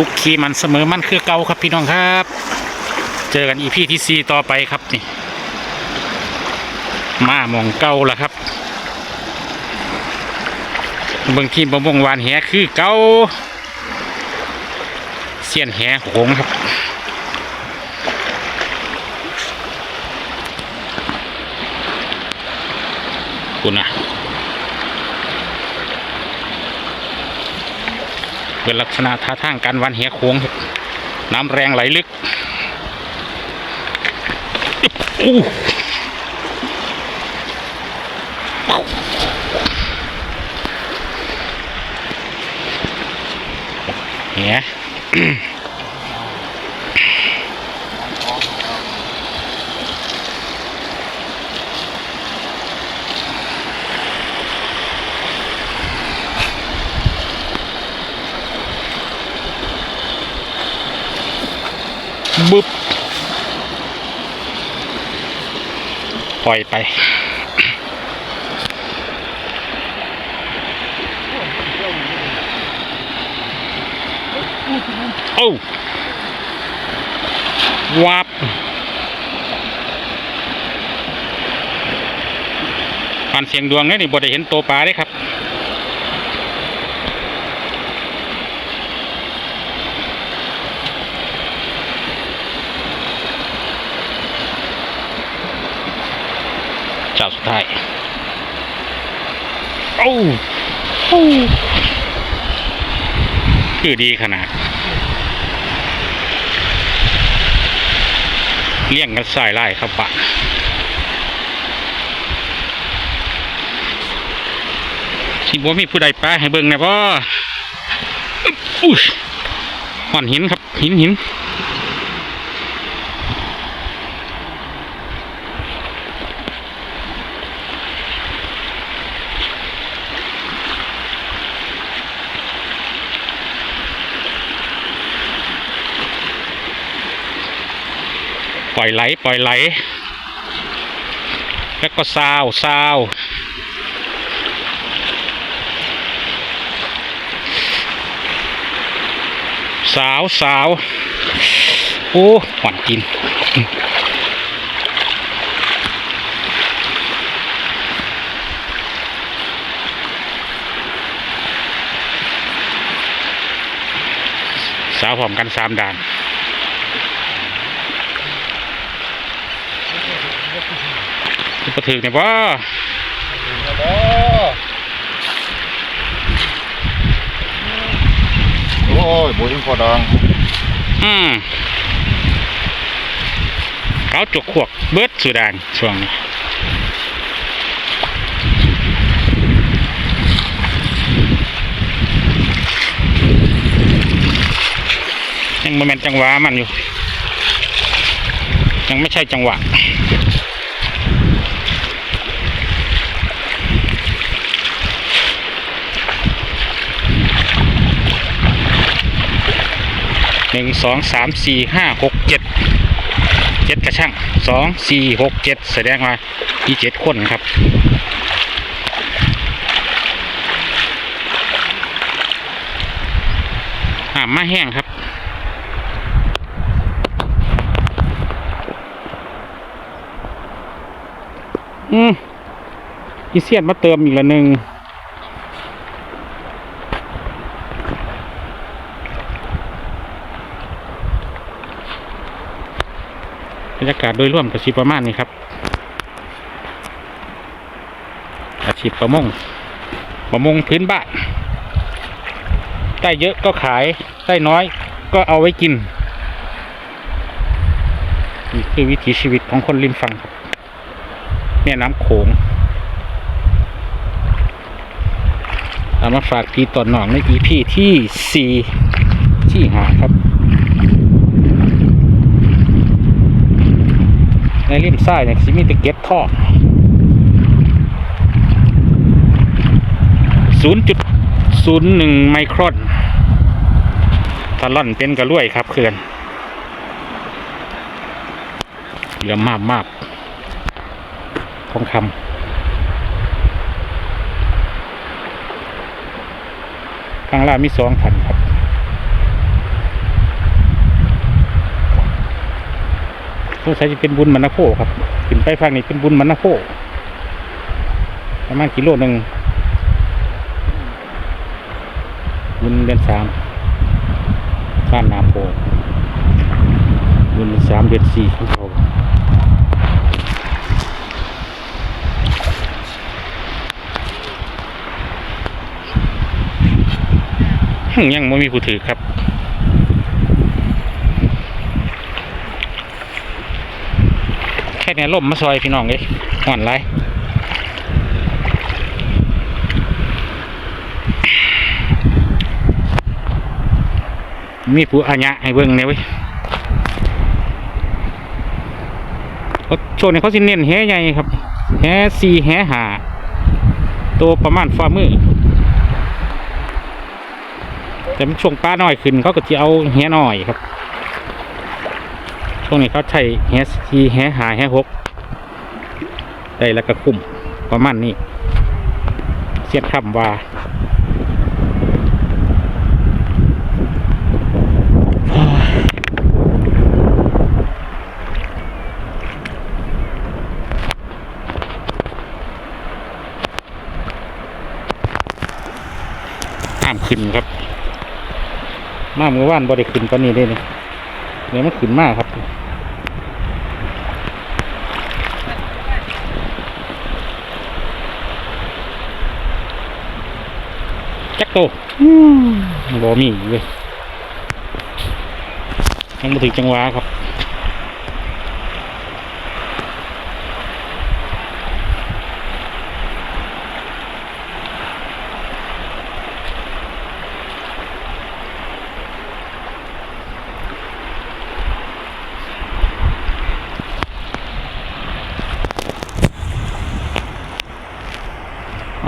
สุขขีมันเสมอมันคือเก่าครับพี่น้องครับ เจอกันอีพีที่สี่ต่อไปครับนี่มามองเก่าละครับบางทีบะมงวานแหคือเก่าเสียนแหโขงครับคุณนะ เป็นลักษณะท่าทางการวันเหียโค้งน้ำแรงไหลลึกอู้เหีย ล่อยไป โอ้วับการเสียงดวงเนี่ยนี่บ่ได้เห็นตัวปลาเลยครับ เจ้าสุดท้ายโอ้โอ้คือดีขนาดเลี้ยงกันสายไล่ครับปะสิบ่มีผู้ใดปลาให้เบิ่งนะพ่ออุ้ยห่อนหินครับหินหิน ล่อยไหลปล่อยไหล แล้วก็ซาวซาวสาวสาวโอ้หวานกิน สาวพร้อมกันสามด่าน ก็ถึงเนี่ยว่าโอ้ยบุญพอดังอืมเขาจกขวกเบิดสุดานช่วงนี้ยังโมเมนจังหวะมันอยู่ ยังไม่ใช่จังหวะ นึ่งสองสามสี่ห้าหกเจ็ดเจ็ดกระช่างสองสี่หกเจ็ดแสดงว่ามีเจ็ดคนครับน้ำมาแห้งครับอืมอีเซียนมาเติมอีกละหนึ่ง บรรยากาศโดยรวมก็สิประมาณนี้ครับอาชีพประมงประมงพื้นบ้านได้เยอะก็ขายได้น้อยก็เอาไว้กินนี่คือวิถีชีวิตของคนริมฝั่งครับแม่น้ำโขงเอามาฝากพี่ต่อหนองในอีพีที่สี่ที่หาครับ ในริมซ้ายเนี่ยสิมีแตะเก็บท่อ0.01ไมครอนถ้าล่อนเป็นกระลวยครับเขื่อนเหลือมากมากทองคำข้างล่างมีสองพันครับ งสัยจะเป็นบุญมันนะโคครับขึ้นไปฝั่งนี้เป็นบุญมันนะโคประมาณกิโลหนึ่งบุญเดือนสามบ้านนาโพบุญเดือนสามเดือนสี่ของเขาหึยังไม่มีผู้ถือครับ ค่เนี้ล่มมาซอยพี่น้องเลยห่อนไรมีผู้อาญะให้เบิ่งเนี่ยเว้ยเขาช่วงนี้เขาสิเน้นแห่ใหญ่ครับแห่สี่แห่หาตัวประมาณฝ่ามือแต่มันช่วงปลาน้อยขึ้นเขาก็จะเอาแหน้อยครับ ช่วงนี้เขาใช้แฮสี่แฮหาแฮหกได้แล้วก็คุ้มประมาณนี้ เสียดคำว่าห้ามขึ้นครับ มาเมื่อวานบ่ได้ขึ้นตอนนี้ได้เลย เดี๋ยวมันขึ้นมากครับ จักโตบ่มีเว้ยยังมาถึงจังหวะครับ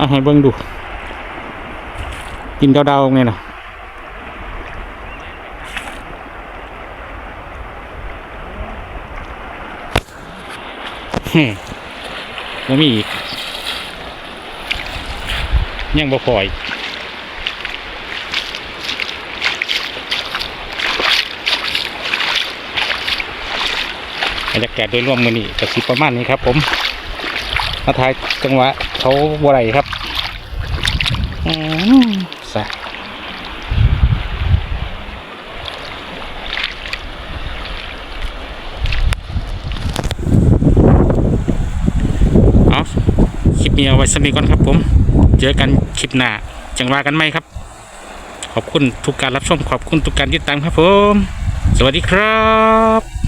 อะให้เบิ่งดู กินเดาๆเนี่ยนะเฮ้บ่มีอีก ยังบ่พออีกบรรยากาศโดยรวมมือนี้ก็สิประมาณนี้ครับผม มาถ่ายจังหวะเขาบ่ไรครับอืมสะเอาคลิปนี้เอาไว้สนิทก่อนครับผม เจอกันคลิปหน้า จังว่ากันไหมครับ ขอบคุณทุกการรับชม ขอบคุณทุกการติดตามครับผม สวัสดีครับ